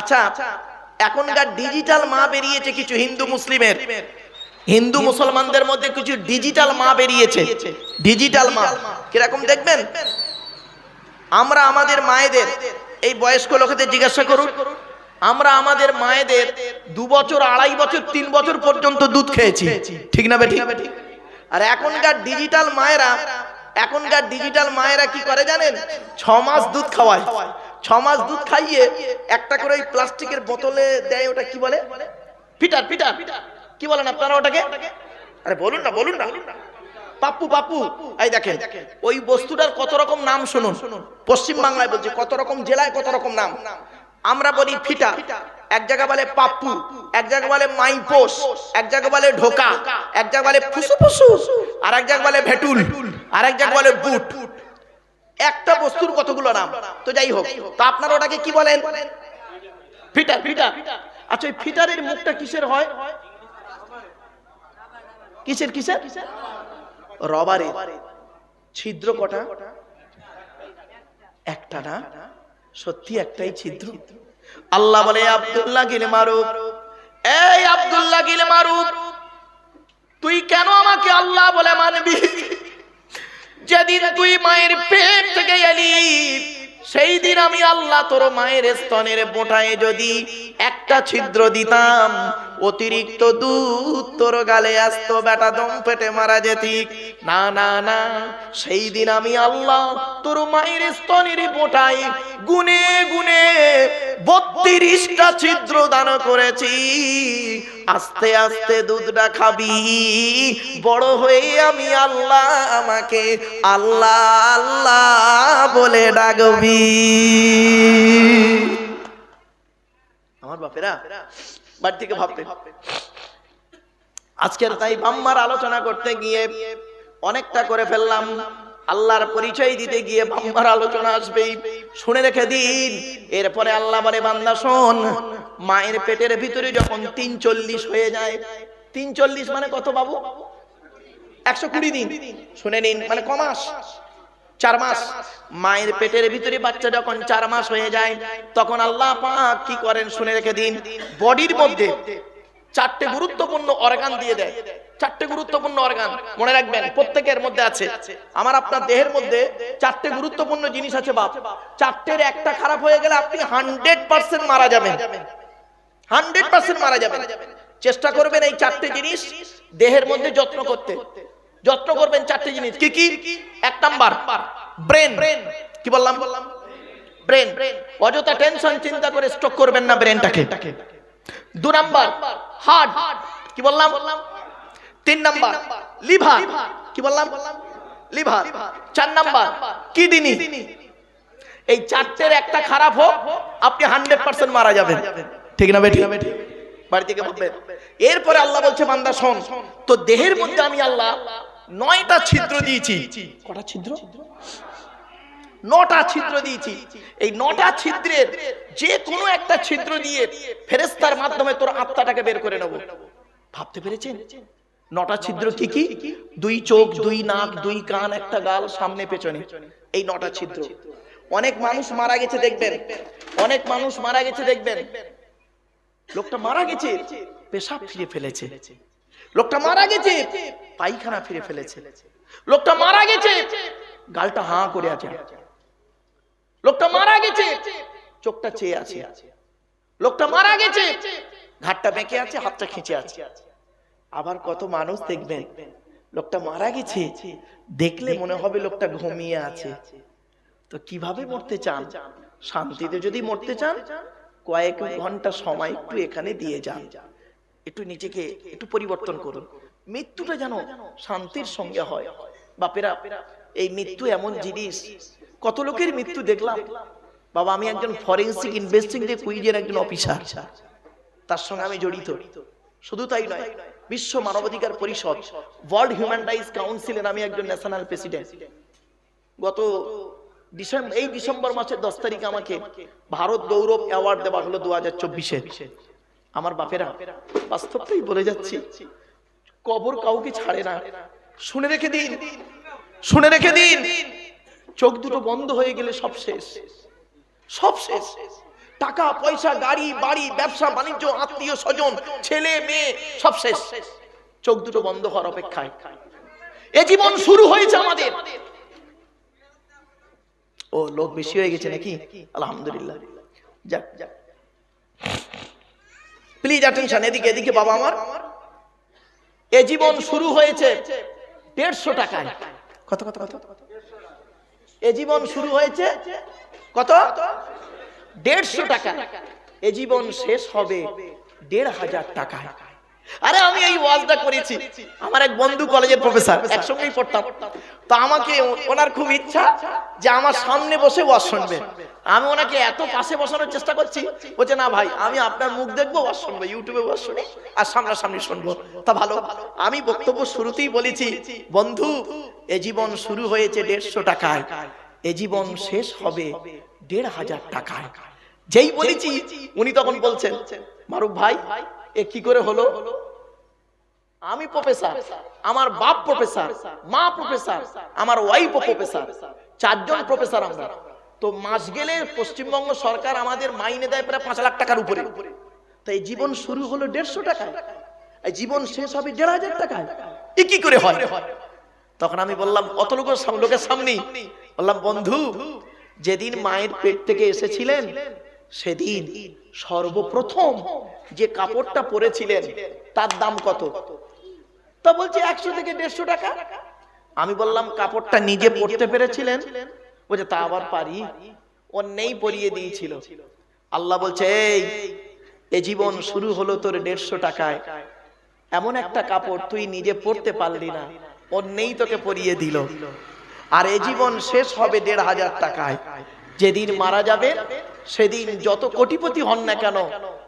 আচ্ছা এখনকার ডিজিটাল মা বেরিয়েছে কিছু হিন্দু মুসলিমের। হিন্দু মুসলমানদের মধ্যে কিছু ডিজিটাল মা বেরিয়েছে। ডিজিটাল মা। কীরকম দেখবেন? আমরা আমাদের মায়েদের এই বয়স্ক লোকেদের জিজ্ঞাসা করুন আমরা আমাদের মায়েদের দু বছর আড়াই বছর তিন বছর পর্যন্ত দুধ খেয়েছি। ঠিক না বেঠিক? আর এখনকার ডিজিটাল মায়েরা এখনকার ডিজিটাল মায়েরা কি করে জানেন? ছ মাস দুধ খাওয়ায়। ছ মাস দুধ খাইয়ে একটা করে ওই প্লাস্টিকের বোতলে দেয়, ওটা কি বলে? পিটার পিটার কি বলেন আপনারা ওটাকে? আরে বলুন না বলুন না। পাপ্পু পাপ্পু, এই দেখেন, ওই বস্তুটার কত রকম নাম শুনুন। পশ্চিম বাংলায় বলছি, কত রকম জেলায় কত রকম নাম। আমরা বলি ফিটা। এক জায়গা বলে পাপ্পু, এক জায়গা বলে মাইপোস এক জায়গা বলে ঢোকা, এক জায়গা বলে ফুসু ফুসু আর এক জায়গা বলে ভেটুল, আর এক জায়গা বলে বুট। একটা বস্তুর কতগুলো নাম? তো যাই হোক, তো আপনারা ওটাকে কি বলেন? Fitter fitter. আচ্ছা ওই ফিটারের মুখটা কিসের হয়? কিসের কিসের? রবারে। ছিদ্র কটা? একটা না? সত্যি একটাই ছিদ্র? আল্লাহ বলে, আব্দুল্লাহ গিলে মারুক এই আব্দুল্লাহ গিলে মারুক তুই কেন আমাকে আল্লাহ বলে মানবি? যেদিন তুই মায়ের পেট থেকে এলি সেই দিন আমি আল্লাহ তোর মায়ের স্তনের বোটায় যদি একটা ছিদ্র দিতাম, অতিরিক্ত দুধ তোর গালে আসতো, বেটা দম পেটে মারা যেতি। না না না সেই দিন আমি আল্লাহ তোর মায়ের স্তনের বোটায় গুনে গুনে বত্রিশটা ছিদ্র দান করেছি। আস্তে আস্তে দুধটা খাবি। বড় হয়ে আমি আল্লাহ আমাকে আল্লাহ আল্লাহ বলে ডাকবি। আমার বাপেরা, বাড়ি থেকে ভাববে। আজকের তাই বাম্মার আলোচনা করতে গিয়ে অনেকটা করে ফেললাম। আল্লাহর পরিচয় দিতে গিয়ে বাম্মার আলোচনা আসবেই শুনে রেখে দিন। এরপরে আল্লাহ বলে, বান্দা, শোন, মায়ের পেটের ভিতরে যখন তিন চল্লিশ হয়ে যায় তিন চল্লিশ মানে কত বাবু? একশো কুড়ি দিন। শুনে নিন মানে কমাস চার মাস। মায়ের পেটের ভিতরে বাচ্চা যখন চার মাস হয়ে যায়, তখন আল্লাহ পাক কি করেন? শুনে রেখে দিন। বডির মধ্যে চারটে গুরুত্বপূর্ণ অর্গান দিয়ে দেয়। চারটে গুরুত্বপূর্ণ অর্গান মনে রাখবেন, প্রত্যেকের মধ্যে আছে। আমার আপনার দেহের মধ্যে চারটে গুরুত্বপূর্ণ জিনিস আছে, বাপ। চারটের একটা খারাপ হয়ে গেলে আপনি হান্ড্রেড পার্সেন্ট মারা যাবেন। হান্ড্রেড পার্সেন্ট মারা যাবেন। চেষ্টা করবেন এই চারটে জিনিস দেহের মধ্যে যত্ন করতে। যত্ন করবেন চারটে জিনিস। কি কি? এক নাম্বার ব্রেন কি বললাম? বললাম ব্রেন অযথা টেনশন চিন্তা করে স্ট্রোক করবেন না ব্রেনটাকে দু নাম্বার হার্ট কি বললাম? তিন নাম্বার। লিভার কি বললাম? লিভার চার নাম্বার। কিডনি এই চারটের একটা খারাপ হোক আপনি হান্ড্রেড পার্সেন্ট মারা যাবেন। ঠিক না বেঠিক বাড়ি থেকে বলবেন। এরপরে আল্লাহ বলছে বান্দা শোন। তো দেহের মধ্যে আমি আল্লাহ নয়টা ছিদ্র দিয়েছি। কটা ছিদ্র? নটা ছিদ্র দিয়েছি। এই নটা ছিদ্রের যে কোনো একটা ছিদ্র দিয়ে ফেরেস্তার মাধ্যমে তোর আত্মাটাকে বের করে নেব। ভাবতে পেরেছেন? নটা ছিদ্র কি কি? দুই চোখ, দুই নাক, দুই কান, একটা গাল, সামনে, পেছনে। এই নটা ছিদ্র। অনেক মানুষ মারা গেছে, দেখবেন। অনেক মানুষ মারা গেছে, দেখবেন। লোকটা মারা গেছে, পেশাব ফিরে ফেলেছে। লোকটা মারা গেছে, পায়খানা ফিরে ফেলেছে। লোকটা মারা গেছে, গালটা হাঁ করে আছে। লোকটা মারা গেছে। চোখটা চেয়ে আছে। লোকটা মারা গেছে। ঘাটটা বেঁকে আছে, হাতটা খিঁচে আছে। আবার কত মানুষ দেখবেন, লোকটা মারা গেছে। দেখলে মনে হবে লোকটা ঘুমিয়ে আছে। তো কীভাবে মরতে চান? শান্তিতে যদি মরতে চান, কয়েক ঘণ্টা সময় একটু এখানে দিয়ে যান। একটু নিজেকে একটু পরিবর্তন করুন। মৃত্যুটা যেন শান্তির সঙ্গে হয়। বাপেরা, এই মৃত্যু এমন জিনিস কত লোকের মৃত্যু দেখলাম। বাবা, আমি একজন ফরেন্সিক কুইজের একজন অফিসার তার সঙ্গে আমি জড়িত। শুধু তাই নয়, বিশ্ব মানবাধিকার পরিষদ ওয়ার্ল্ড হিউম্যান রাইটস কাউন্সিলের আমি একজন ন্যাশনাল প্রেসিডেন্ট গত ডিসেম্বর এই ডিসেম্বর মাসের দশ তারিখ আমাকে ভারত গৌরব অ্যাওয়ার্ড দেওয়া হলো দু হাজার চব্বিশে। আমার বাপেরা বাস্তবটাই বলে যাচ্ছি, কবর কাউকে ছাড়ে না। শুনে রেখে দিন, শুনে রেখে দিন। চোখ দুটো বন্ধ হয়ে গেলে সব শেষ। সব শেষ। টাকা, পয়সা, গাড়ি, বাড়ি, ব্যবসা, বাণিজ্য, আত্মীয়, স্বজন, ছেলে, মেয়ে, সব শেষ। চোখ দুটো বন্ধ হওয়ার অপেক্ষায়। এ জীবন শুরু হয়েছে আমাদের। ও, লোক বেশি হয়ে গেছে নাকি? আলহামদুলিল্লাহ। যাক যাক। প্লিজ অ্যাটেনশন এদিকে এদিকে বাবা আমার। এ জীবন শুরু হয়েছে দেড়শো টাকায়। কত কত কত? এ জীবন শুরু হয়েছে কত? দেড়শো টাকা। এ জীবন শেষ হবে দেড় হাজার টাকায়। আরে আমি এই ওয়াজটা করেছি। আমার এক বন্ধু কলেজের প্রফেসর একসঙ্গেই পড়তাম। তো আমাকে ওনার খুব ইচ্ছা যে আমার সামনে বসে ওয়াজ শুনবে আমি ওনাকে এত পাশে বসানোর চেষ্টা করছি বলছে না ভাই আমি আপনার মুখ দেখব ওয়াজ শুনব ইউটিউবে ওয়াজ শুনি আর সামনাসামনি শুনব। তা ভালো আমি বক্তব্য শুরুতেই বলেছি বন্ধু এ জীবন শুরু হয়েছে দেড়শো টাকায়। এ জীবন শেষ হবে দেড় হাজার টাকায়। যেই বলেছি উনি তখন বলছেন মারুফ ভাই এ কি করে হলো? আমি প্রফেসর আমার বাপ প্রফেসর মা প্রফেসর আমার ওয়াইফ প্রফেসর চারজন প্রফেসর আমরা। তো মাস গেলে পশ্চিমবঙ্গ সরকার আমাদের মাইনে দেয় প্রায় পাঁচ লাখ টাকার উপরে। তাই জীবন শুরু হলো দেড়শো টাকায়। এই জীবন শেষ হবে দেড় হাজার টাকায়। এ কি করে হয়? তখন আমি বললাম অত লোকের লোকের সামনে বললাম বন্ধু যেদিন মায়ের পেট থেকে এসেছিলেন সেদিন সর্বপ্রথম যে কাপড়টা পরেছিলেন, তার দাম কত? তা বলছে একশো থেকে দেড়শো টাকা। আমি বললাম, কাপড়টা নিজে পরতে পেরেছিলেন? বলছে, তা আবার পারি। নেই পরিয়ে দিয়েছিল। আল্লাহ বলছে, এই, এ জীবন শুরু হলো তোর দেড়শো টাকায়। এমন একটা কাপড় তুই নিজে পরতে পারলি না। নেই তোকে পরিয়ে দিল। আর এ জীবন শেষ হবে দেড় হাজার টাকায়। যেদিন মারা যাবে, সেদিন যত কোটিপতি হন না কেন,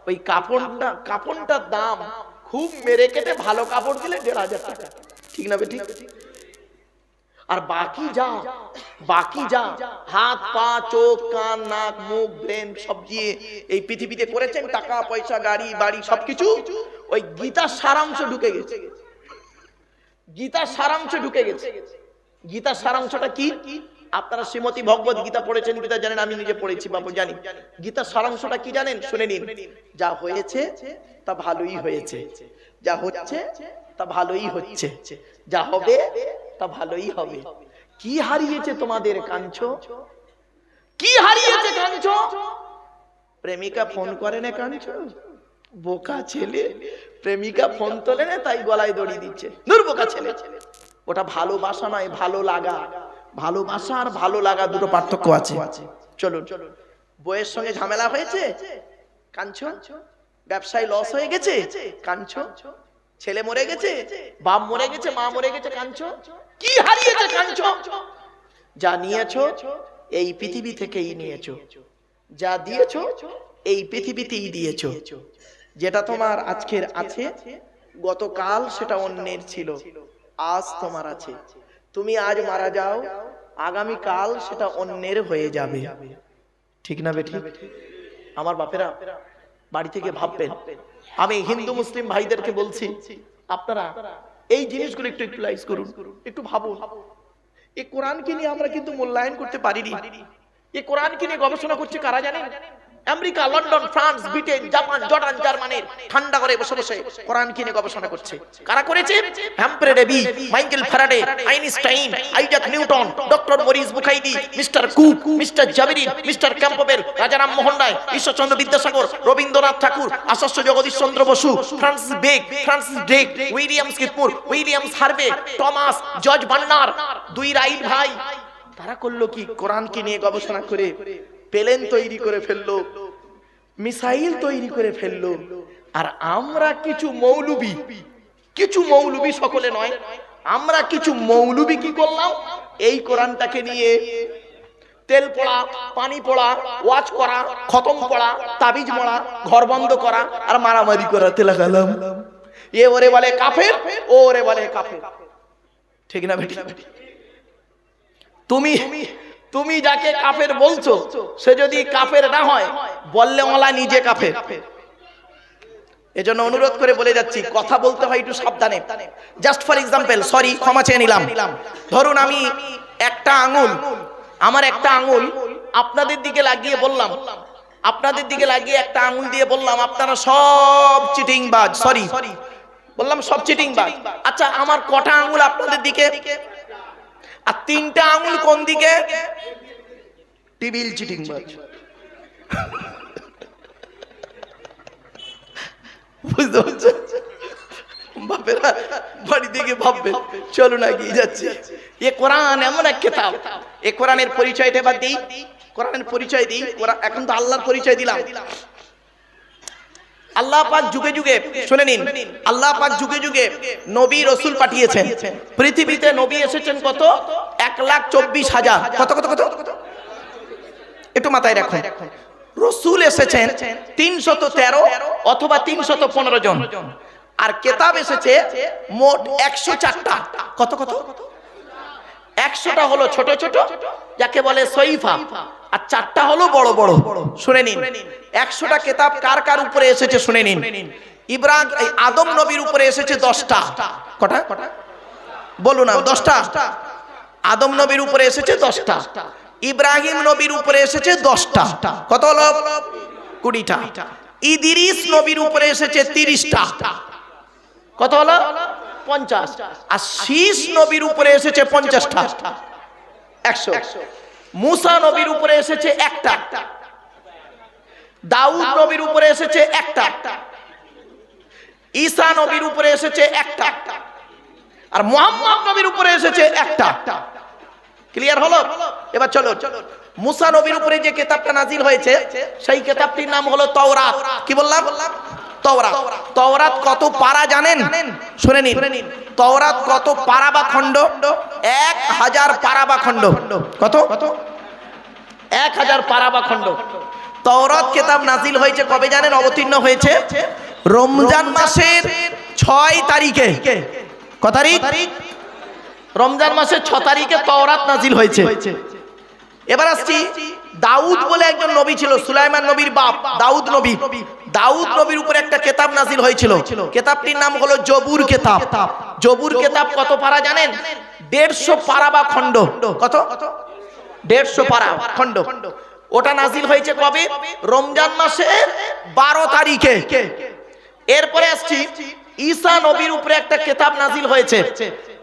ওই কাপড়টা, কাপড়টার দাম খুব মেরে কেটে ভালো কাপড় দিলে দেড় হাজার টাকা। ঠিক না ঠিক? আর বাকি যা বাকি যা, হাত, পা, চোখ, কান, নাক, মুখ, ব্রেন, সব দিয়ে এই পৃথিবীতে করেছেন, টাকা, পয়সা, গাড়ি, বাড়ি, সবকিছু, ওই গীতার সারাংশ ঢুকে গেছে। গীতার সারাংশ ঢুকে গেছে। গীতার সারাংশটা কি? আপনারা শ্রীমতী ভগবত গীতা পড়েছেন গীতা জানেন? আমি নিজে পড়েছি বাবু জানি। গীতার সারাংশটা কি জানেন? শুনে নিন। যা হয়েছে, তা ভালোই হয়েছে। যা হচ্ছে, তা ভালোই হচ্ছে। যা হবে, তা ভালোই হবে। কি হারিয়েছে তোমাদের কাঞ্চ? কি হারিয়েছে কাঞ্চ? প্রেমিকা ফোন করে না কাঞ্চ? বোকা ছেলে। প্রেমিকা ফোন তোলে না, তাই গলায় দড়ি দিচ্ছে। দূর বোকা ছেলে। ওটা ভালোবাসা নয়, ভালো লাগা। ভালোবাসা আর ভালো লাগা দুটো পার্থক্য আছে। চলুন। বইয়ের সঙ্গে ঝামেলা হয়েছে? কাঞ্চ ব্যবসায় লস হয়ে গেছে? কাঞ্চ ছেলে মরে গেছে? বাপ মরে গেছে, মা মরে গেছে কাঞ্চ কি হারিয়েছে কাঞ্চ যা নিয়েছো, এই পৃথিবী থেকেই নিয়েছো। যা দিয়েছ, এই পৃথিবীতেই দিয়েছ। যেটা তোমার আজকের আছে, গতকাল সেটা অন্যের ছিল, আজ তোমার আছে। তুমি আজ মারা যাও, আগামী কাল সেটা অন্যের হয়ে যাবে। ঠিক না বেঠি? আমার বাপেরা বাড়ি থেকে ভাববেন, আমি হিন্দু, মুসলিম ভাইদেরকে বলছি, আপনারা এই জিনিসগুলো একটু একটু লাইজ করুন, একটু ভাবুন। এই কোরআনকে নিয়ে আমরা কিন্তু মূল্যায়ন করতে পারিনি। এই কোরআনকে নিয়ে গবেষণা করছে কারা জানেন? America, London, France, Britain, Japan, Jordan, জার্মানির ঠান্ডা করে বসে বসে কোরআন কিনে গবেষণা করছে। কারা করেছে? Humphry Davy Michael Faraday Einstein Isaac Newton doctor Maurice বুখাইদি mister Cook, mister জাবিরিন, মিস্টার ক্যাম্পবেল, রাজারাম মোহন রায়, ঈশ্বরচন্দ্র বিদ্যাসাগর, রবীন্দ্রনাথ ঠাকুর আশস্য জগদীশ চন্দ্র বসু, ফ্রান্সিস বেক ফ্রান্সিস ড্রেক উইলিয়ামস কিতমুর উইলিয়ামস হার্ভে, টমাস, জর্জ বান্নার দুই রাইট ভাই। তারা করল কি? কোরআনকে নিয়ে গবেষণা করে প্লেন তৈরি করে ফেলল, মিসাইল তৈরি করে ফেলল, আর আমরা কিছু মৌলবি কিছু মৌলবি সকলে নয়, আমরা কিছু মৌলবি কি করলাম? এই কোরআনটাকে নিয়ে তেল পড়া, পানি পড়া ওয়াচ করা, খতম পড়া তাবিজ মরা, ঘর বন্ধ করা, আর মারামারি করা করাতে লাগালাম এ ওরে বলে কাফের, ও ওরে বলে কাফের। ঠিক না বেটি? তুমি তুমি যাকে কাফের বলছো, সে যদি কাফের না হয়, বললে ওলা নিজে কাফের। এজন্য অনুরোধ করে বলে যাচ্ছি, কথা বলতে হয় একটু সাবধানে। জাস্ট ফর এক্সাম্পল সরি ক্ষমা চেয়ে নিলাম। ধরুন আমি একটা আঙুল, আমার একটা আঙুল, আপনাদের দিকে লাগিয়ে বললাম, আপনাদের দিকে লাগিয়ে একটা আঙুল দিয়ে বললাম, আপনারা সব চিটিং বাজ সরি বললাম সব চিটিং বাজ আচ্ছা আমার কটা আঙুল আপনাদের দিকে? আর তিনটা আঙুল কোন দিকে? টিবিল চিটিং বুঝতে পারছ? বাপেরা বাড়ি থেকে ভাববে চলো না গিয়ে যাচ্ছে। এ কোরআন এমন এক কেতাব। এ কোরআনের পরিচয়টা এবার দিই। কোরআনের পরিচয় দিই। এখন তো আল্লাহর পরিচয় দিলাম। আল্লাহ পাক যুগে যুগে, শুনে নিন, আল্লাহ পাক যুগে যুগে নবী রসুল পাঠিয়েছেন। পৃথিবীতে নবী এসেছেন কত? এক লাখ চব্বিশ হাজার। কত কত কত? একটু মাথায় রাখুন। রসুল এসেছেন তিনশত তেরো অথবা তিনশত পনেরো জন। আর কেতাব এসেছে মোট একশো চারটা। কত কত? একশোটা হলো ছোট ছোট, যাকে বলে সইফা আর চারটা হলো বড় বড়। শুনে নিন, একশোটা কেতাব কার কার উপরে এসেছে শুনে নিন। ইব্রাহিম, এই আদম নবীর উপরে এসেছে দশটা। কটা? বলুন দশটা? আদম নবীর উপরে এসেছে দশটা। ইব্রাহিম নবীর উপরে এসেছে দশটা। কত হলো? কুড়িটা। ইদিরিস নবীর উপরে এসেছে তিরিশটা। কত হলো? পঞ্চাশ। আর শীষ নবীর উপরে এসেছে পঞ্চাশটা। একশো। মুসা নবীর উপরে এসেছে একটা। দাউদ নবীর উপরে এসেছে একটা। ঈসা নবীর উপরে এসেছে একটা। আর মোহাম্মদ নবীর উপরে এসেছে একটা। ক্লিয়ার হলো? এবার চলো। মুসা নবীর উপরে যে কেতাবটা নাজিল হয়েছে, সেই কেতাবটির নাম হলো তওরাত। কি বললাম? তওরাত। তওরাত কত পারা জানেন? শুনে নিন। তওরাত কত পারা বা খণ্ড? এক হাজার পারা বা খণ্ড। কত? কত এক হাজার পারা বা খণ্ড। তওরাত কেতাব নাজিল হয়েছে কবে জানেন? অবতীর্ণ হয়েছে রমজান মাসের ছয় তারিখে। ক তারিখ? রমজান মাসের ছ তারিখে তওরাত নাজিল হয়েছে। এবার আসছি দাউদ বলে একজন নবী ছিল, সুলাইমান নবীর বাপ, দাউদ নবী। দাউদ নবীর উপরে একটা কেতাব নাজিল হয়েছিল। কেতাবটির নাম হলো জবুর কেতাব। জবুর কেতাব। কত পারা জানেন? দেড়শো পারা বা খণ্ড। কত? দেড়শো পারা খণ্ড। ওটা নাজিল হয়েছে কবে? রমজান মাসের বারো তারিখে। এরপরে আসছি ঈসা নবীর উপরে একটা কেতাব নাজিল হয়েছে।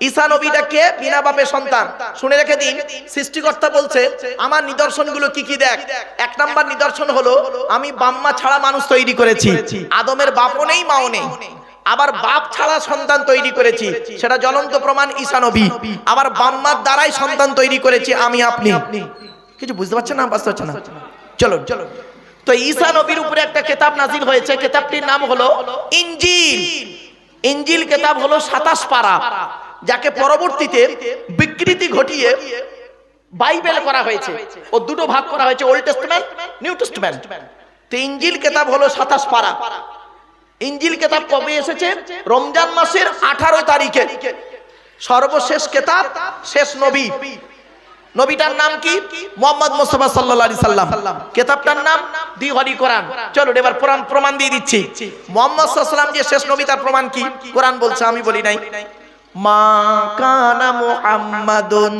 ঈসা নবীটা কে? বিনা বাপের সন্তান। শুনে রেখে দিন, সৃষ্টিকর্তা বলছে, আমার নিদর্শনগুলো কি কি দেখ? এক নাম্বার নিদর্শন হলো, আমি বাম্মা ছাড়া মানুষ তৈরি করেছি। আদমের বাপও নেই, মাও নেই। আবার বাপ ছাড়া সন্তান তৈরি করেছি। সেটা জ্বলন্ত প্রমাণ ঈসা নবী। আবার বাম্মার দ্বারাই সন্তান তৈরি করেছি আমি, আপনি। কিছু বুঝতে পারছেন না? বুঝতে পারছেন না? চলো চলো তো ঈসা নবীর উপরে একটা কেতাব নাজিল হয়েছে। কেতাবটির নাম হলো ইঞ্জিল ইঞ্জিল কেতাব হলো সাতাশ পারা, যাকে পরবর্তীতে বিকৃতি ঘটিয়ে বাইবেল করা হয়েছে ও দুটো ভাগ করা হয়েছে ওল্ড টেস্টমেন্ট নিউ টেস্টমেন্ট তো ইঞ্জিল কেতাব হলো সাতাশ পারা। ইঞ্জিল কেতাব কবে এসেছে? রমজান মাসের আঠারো তারিখে। সর্বশেষ কেতাব, শেষ নবী। নবীটার নাম কি? মোহাম্মদ মুস্তফা আলাইহি সাল্লাম। কেতাবটার নাম? দি হরি কোরআন। চলো এবার কোরআন প্রমাণ দিয়ে দিচ্ছি। মোহাম্মদ সাল্লাম যে শেষ নবী তার প্রমাণ কি? কোরআন বলছে, আমি বলি নাই। মা কানা মুহাম্মাদুন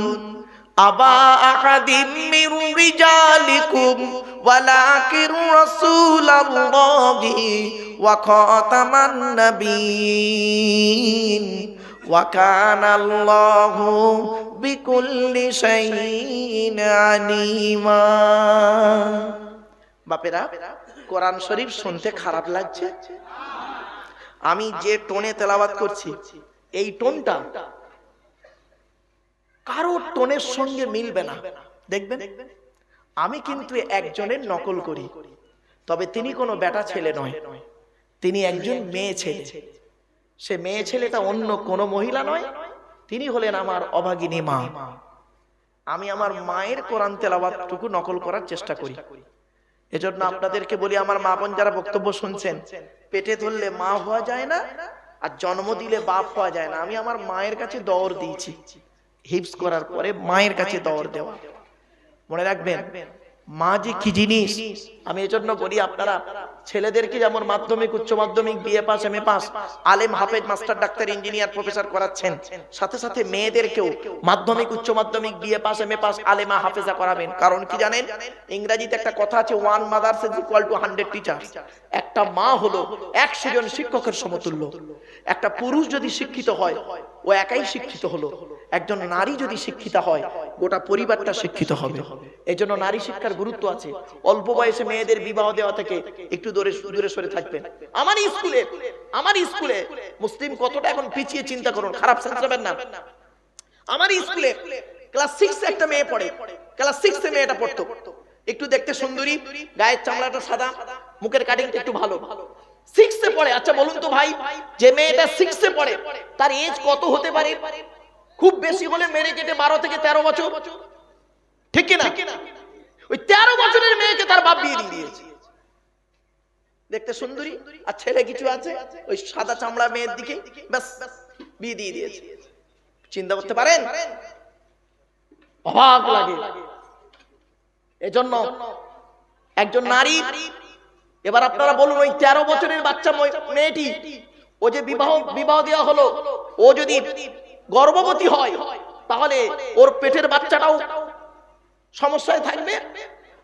আবা আহাদিম মির রিজালিকুম ওয়ালাকিন রাসূলুল্লাহি ওয়া খাতামান নাবিয়িন। وكان الله بكل شيء عليما বাপেরা কোরআন শরীফ শুনতে খারাপ লাগছে আমি যে টোনে তেলাওয়াত করছি এই টোনটা কারো টোনের সঙ্গে মিলবে না দেখবেন আমি কিন্তু একজনের নকল করি তবে তিনি কোনো বেটা ছেলে নয় তিনি একজন মেয়ে ছেলে সে মেয়ে ছেলেটা অন্য কোনো মহিলা নয়, তিনি হলেন আমার অভাগিনী মা। আমি আমার মায়ের কোরআন তেলাওয়াতটুকু নকল করার চেষ্টা করি। এজন্য আপনাদেরকে বলি, আমার মা বোন যারা বক্তব্য শুনছেন, পেটে ধরলে মা হওয়া যায় না আর জন্ম দিলে বাপ হওয়া যায় না। আমি আমার মায়ের কাছে দৌড় দিয়েছি। হিপস করার পরে মায়ের কাছে দৌড় দেওয়া। মনে রাখবেন, মা যে কি জিনিস? আমি এজন্য বলি, আপনারা ছেলেদেরকে যেমন মাধ্যমিক, উচ্চ মাধ্যমিক BA pass M A pass আলেম হাফেজ, মাস্টার, ডাক্তার, ইঞ্জিনিয়ার, প্রফেসর করাচ্ছেন। সাথে সাথে মেয়েদেরকেও মাধ্যমিক, উচ্চ মাধ্যমিক BA pass M A pass আলেমা হাফেজা করাবেন। কারণ কি জানেন? ইংরেজিতে একটা কথা আছে one mothers is equal to hundred teacher একটা মা হলো একশো জন শিক্ষকের সমতুল্য। একটা পুরুষ যদি শিক্ষিত হয়, ও একাই শিক্ষিত হলো। একজন নারী যদি শিক্ষিত হয়, গোটা পরিবারটা শিক্ষিত হবে। এই জন্য নারী শিক্ষার গুরুত্ব আছে। অল্প বয়সে মেয়েদের বিবাহ দেওয়া থেকে একটু একটা দেখতে সুন্দরী, গায়ের চামড়াটা সাদা, মুখের কাটিংটা একটু ভালো। সিক্সে পড়ে আচ্ছা বলুন তো ভাই, যে মেয়েটা সিক্সে পড়ে, তার এজ কত হতে পারে? খুব বেশি হলে মেরে কেটে বারো থেকে তেরো বছর? ঠিক কিনা? ওই তেরো বছরের মেয়েকে তার বাপ বিয়ে দিয়ে দিয়েছে। দেখতে সুন্দরী আর ছেলে কিছু আছে ওই সাদা চামড়া মেয়ের দিকে ব্যাস বিয়ে দিয়ে দিয়েছে। চিন্তা করতে পারেন? অবাক লাগে। এজন্য একজন নারী এবার আপনারা বলুন ওই তেরো বছরের বাচ্চা মেয়েটি ও যে বিবাহ বিবাহ দেওয়া হলো ও যদি গর্ভবতী হয় তাহলে ওর পেটের বাচ্চাটাও সমস্যায় থাকবে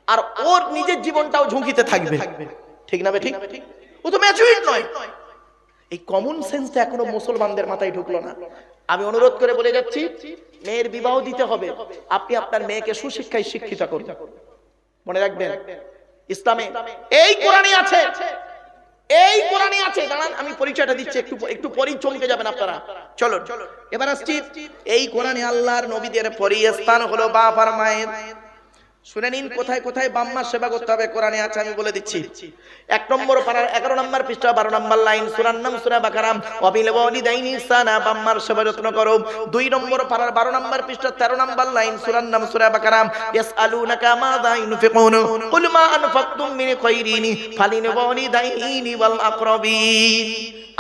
আর ওর নিজের জীবনটাও ঝুঁকিতে থাকবে। ঠিক না ঠিক? ও তো ম্যাচুরিট নয়। এই কমন সেন্সটা এখনও মুসলমানদের মাথায় ঢুকলো না। আমি অনুরোধ করে বলে যাচ্ছি, মেয়ের বিবাহ দিতে হবে। আপনি আপনার মেয়েকে সুশিক্ষায় শিক্ষিত করুন। মনে রাখবেন, ইসলামে এই কোরআনই আছে। এই কোরআনে আছে। দাঁড়ান, আমি পরিচয়টা দিচ্ছি, একটু একটু পরেই চমকে যাবেন আপনারা। চলো চলো এবার আসছি, এই কোরআনে আল্লাহর নবীদের পরিস্থান হলো বাপ আর মায়ের। শুনে নিন কোথায় কোথায় বাম্মার সেবা করতে হবে। কোরআনে আছে, আমি বলে দিচ্ছি। এক নম্বর পাড়ার এগারো নম্বর পৃষ্ঠা, বারো নম্বর লাইন, সুরার নাম সুরা বাকারাম। অবিল ওয়ালিদাইনি সানা, বাম্মার সেবা যত্ন করো। দুই নম্বর পাড়ার বারো নম্বর পৃষ্ঠা, তেরো নম্বর লাইন, সুরার নাম সুরা বাকারাম। মাযা ইউনফিকুন কুল মা আনফাকতুম মিন ওয়ালিদাইনি ওয়াল আকরাবিন।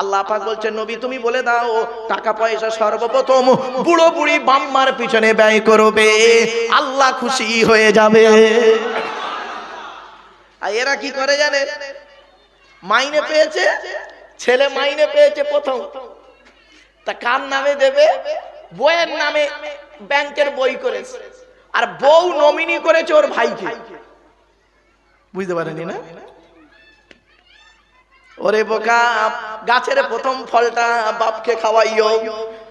আল্লাহ পাক নবী, তুমি বলে দাও, টাকা পয়সা সর্বপ্রথম বুড়ো বুড়ি বাম্মার পিছনে ব্যয় করবে। আল্লাহ খুশি হয়ে যাবে। আর এরা কি করে জানে? মাইনে পেয়েছে? ছেলে মাইনে পেয়েছে প্রথম। তা কার নামে দেবে? বইয়ের নামে ব্যাংকের বই করেছে। আর বউ নমিনি করেছে ওর ভাইকে। বুঝতে পারেনি না? ওরে বোকা, গাছের প্রথম ফলটা বাপকে খাওয়াইও।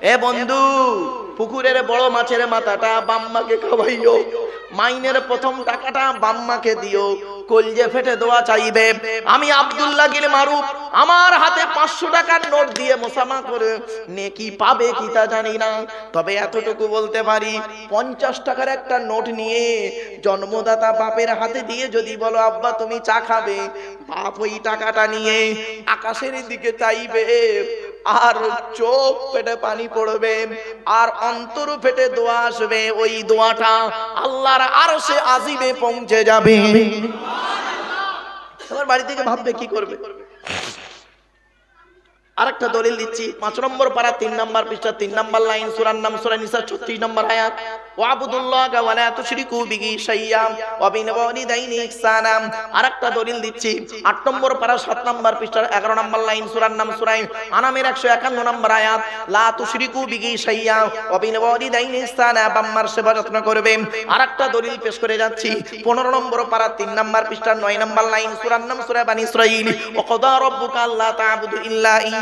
এ বন্ধু, পুকুরের বড় মাছের মাথাটা বাম্মাকে খাওয়াইও। মাইনের প্রথম টাকাটা বাম্মাকে দিও। কলজে ফেটে দোয়া চাইবে। আমি আব্দুল্লাহ গিল মারুফ, আমার হাতে পাঁচশো টাকার নোট দিয়ে মোসামা করে নেকি পাবে কি তা জানি না। তবে এতটুকু বলতে পারি, পঞ্চাশ টাকার একটা নোট নিয়ে জন্মদাতা বাপের হাতে দিয়ে যদি বলো, আব্বা, তুমি চা খাবে? বাপ ওই টাকাটা নিয়ে আকাশের দিকে চাইবে। আর চোখ পেটে পানি পড়বে আর অন্তর ফেটে দোয়া আসবে। ওই দোয়াটা আল্লাহর আরও সে আজিবে পৌঁছে যাবে। তোমার বাড়ি থেকে ভাববে কি করবে? আরেকটা দলিল দিচ্ছি। পাঁচ নম্বর পারা, তিন নম্বর পৃষ্ঠা, তিন নম্বর লাইন, সুরার নাম সুরা নিসা, ছত্রিশ নম্বর আয়াত। আরেকটা দলিল সেবা যত্ন দলিল পেশ করে যাচ্ছি। পনেরো নম্বর পারা, তিন নম্বর পৃষ্ঠার নয় নম্বর লাইন, সুরার নাম বানি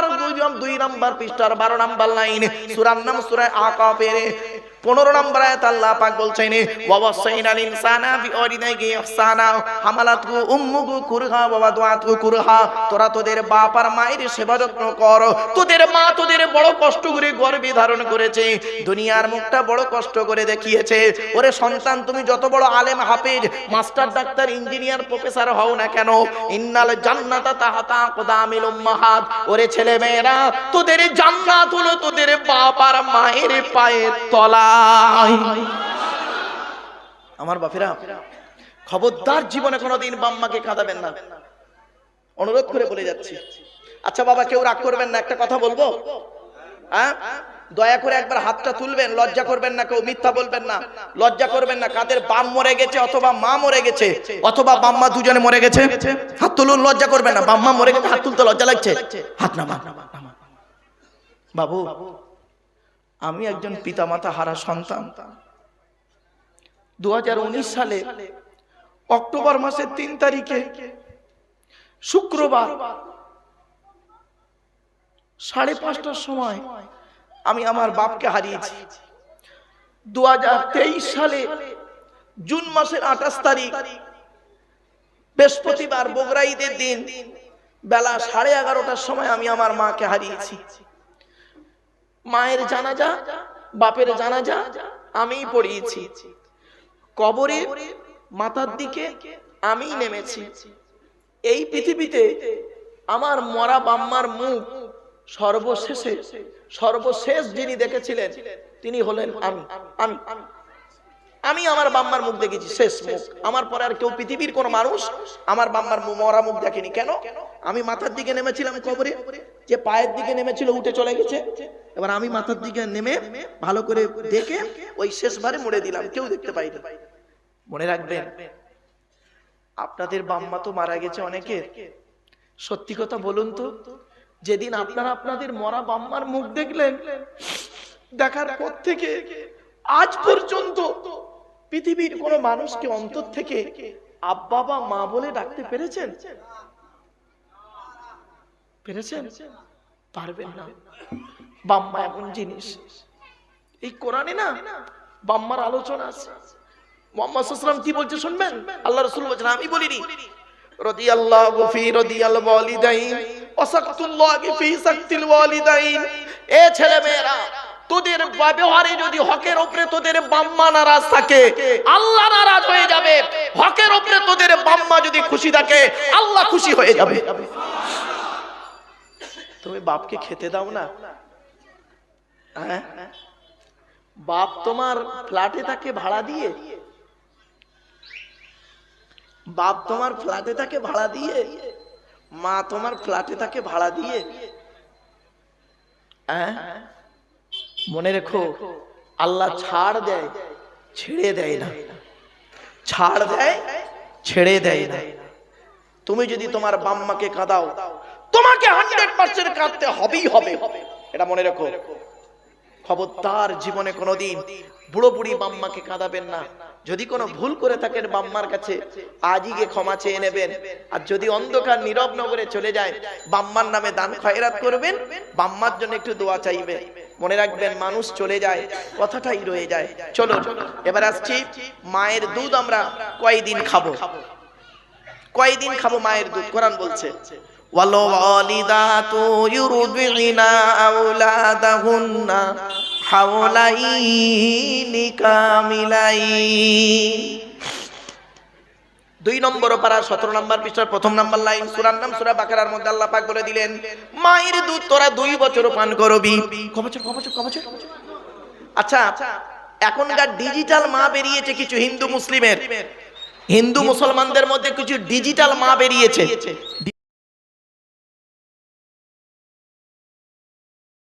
পারার দুই দুই নম্বর পৃষ্ঠার বারো নম্বর লাইন। সুরার নাম সুরায় আকাপের পনেরো নম্বর আয়াত আল্লাহ পাক বলছেন ওয়াসাইনাল ইনসানা বিওয়ালিদাইহি ইহসানা, হামালাতহু উম্মুহু কুরহা ওয়া ওয়াদাতহু কুরহা। তোরা তোদের বাপ আর মায়ের সেবা যত্ন কর। তোদের মা তোদের বড় কষ্ট করে গর্ভে ধারণ করেছে। দুনিয়ার মুখটা বড় কষ্ট করে দেখিয়েছে। ওরে সন্তান, তুমি যত বড় আলেম, হাফেজ, মাস্টার, ডাক্তার, ইঞ্জিনিয়ার, প্রফেসর হও না কেন? ইন্নাল জান্নাতা তাহাতা আকদামিল উম্মাহাত। ওরে ছেলে মেয়েরা তোদের জান্নাত হলো তোদের বাপ আর মায়ের পায়ের আমার বাপেরা, খবরদার জীবনে কোনোদিন বাম্মাকে কাঁদাবেন না। অনুরোধ করে বলে যাচ্ছি। আচ্ছা বাবা, কেউ রাগ করবেন না, একটা কথা বলব? হ্যাঁ? দয়া করে একবার হাতটা তুলবেন, লজ্জা করবেন না, কেউ মিথ্যা বলবেন না। লজ্জা করবেন না, কাদের বাম মরে গেছে অথবা মা মরে গেছে, অথবা বাম্মা দুজনে মরে গেছে। হাত তুলুন, লজ্জা করবেন না বাম্মা মরে গেছে, হাত তুলতে লজ্জা লাগছে। হাত নামা। বাবু আমি একজন পিতামাতা হারা সন্তান। দুহাজার উনিশ সালে অক্টোবর মাসের তিন তারিখে শুক্রবার সাড়ে পাঁচটার সময় আমি আমার বাপকে হারিয়েছি। দু হাজার তেইশ সালে জুন মাসের আঠাশ তারিখ বৃহস্পতিবার বগরা ঈদের দিন বেলা সাড়ে এগারোটার সময় আমি আমার মাকে হারিয়েছি। মায়ের জানাজা, বাপের জানাজা আমিই পড়িয়েছি। কবরে মাথার দিকে আমিই নেমেছি। এই পৃথিবীতে আমার মরা বাম্মার মুখ সর্বশেষে, সর্বশেষ যিনি দেখেছিলেন, তিনি হলেন আমি আমি। আমি আমার বাম্মার মুখ দেখেছি, শেষ মুখ। আমার পরে আর কেউ পৃথিবীর কোন মানুষ আমার বাম্মার মরা মুখ দেখেনি। কেন? আমি মাথার দিকে নেমেছিলাম কবরে, যে পায়ের দিকে নেমেছিল, উঠে চলে গেছে। এবার আমি মাথার দিকে নেমে ভালো করে দেখে ওই শেষবারে মুড়ে দিলাম। কেউ দেখতে পাইনি। মনে রাখবেন, আপনাদের বাম্মা তো মারা গেছে অনেকের। সত্যি কথা বলুন তো, যেদিন আপনারা আপনাদের মরা বাম্মার মুখ দেখলেন, দেখার পর থেকে আজ পর্যন্ত পৃথিবীর কোন মানুষকে অন্তর থেকে আব্বা বা মা বলে ডাকতে পেরেছেন? পেরেছেন? পারবেন না। বাম্মা এমন জিনিস। এই কোরআনে না বাম্মার আলোচনা আছে। মোহাম্মদ সাল্লাম কি বলছে শুনবেন? আল্লাহ রসুল বলছেন, আমি বলিনি। রদি আল্লাহ রদি এ ছেলে মেয়েরা তোদের ব্যবহারে যদি হকের উপরে তোদের বাম্মা নারাজ থাকে, আল্লাহ নারাজ হয়ে যাবে। হকের উপরে তোদের বাম্মা যদি খুশি থাকে, আল্লাহ খুশি হয়ে যাবে। তুমি বাপকে খেতে দাও না? হ্যাঁ? বাপ তোমার ফ্ল্যাটে থাকে ভাড়া দিয়ে? বাপ তোমার ফ্ল্যাটে থাকে ভাড়া দিয়ে? মা তোমার ফ্ল্যাটে থাকে ভাড়া দিয়ে? হ্যাঁ? মনে রেখো, আল্লাহ ছাড় দেয়, ছেড়ে দেয় না। ছাড় দেয়, ছেড়ে দেয় না। তুমি যদি তোমার বাম্মাকে কাঁদাও, তোমাকে হান্ড্রেড পার্সেন্ট কাঁদতে হবেই হবে। এটা মনে রেখো। খবরদার জীবনে কোনোদিন বুড়ো বুড়ি বাম্মাকে কাঁদাবেন না। যদি কোনো ভুল করে থাকেন বাম্মার কাছে, আজই গিয়ে ক্ষমা চেয়ে নেবেন। আর যদি অন্ধকার নীরব নগরে চলে যায়, বাম্মার নামে দান খয়রাত করবেন, বাম্মার জন্য একটু দোয়া চাইবে মনে রাখবেন মানুষ চলে যায় কথাটাই রয়ে যায় চলো এবার আসছি মায়ের দুধ আমরা কয়দিন খাবো কয়দিন খাবো মায়ের দুধ কোরআন বলছে والوالدات يرضعن أولادهن حولين كاملين দুই নম্বর পারা সতেরো নম্বর পৃষ্ঠার প্রথম নম্বর লাইন, সুরার নাম সুরা বাকারার মধ্যে আল্লাহ পাক বলে দিলেন, মায়ের দুধ তোরা দুই বছর পান করবি। কবছর কবছর ক বছর ক বছর আচ্ছা এখনকার ডিজিটাল মা বেরিয়েছে কিছু হিন্দু মুসলিমের। হিন্দু মুসলমানদের মধ্যে কিছু ডিজিটাল মা বেরিয়েছে।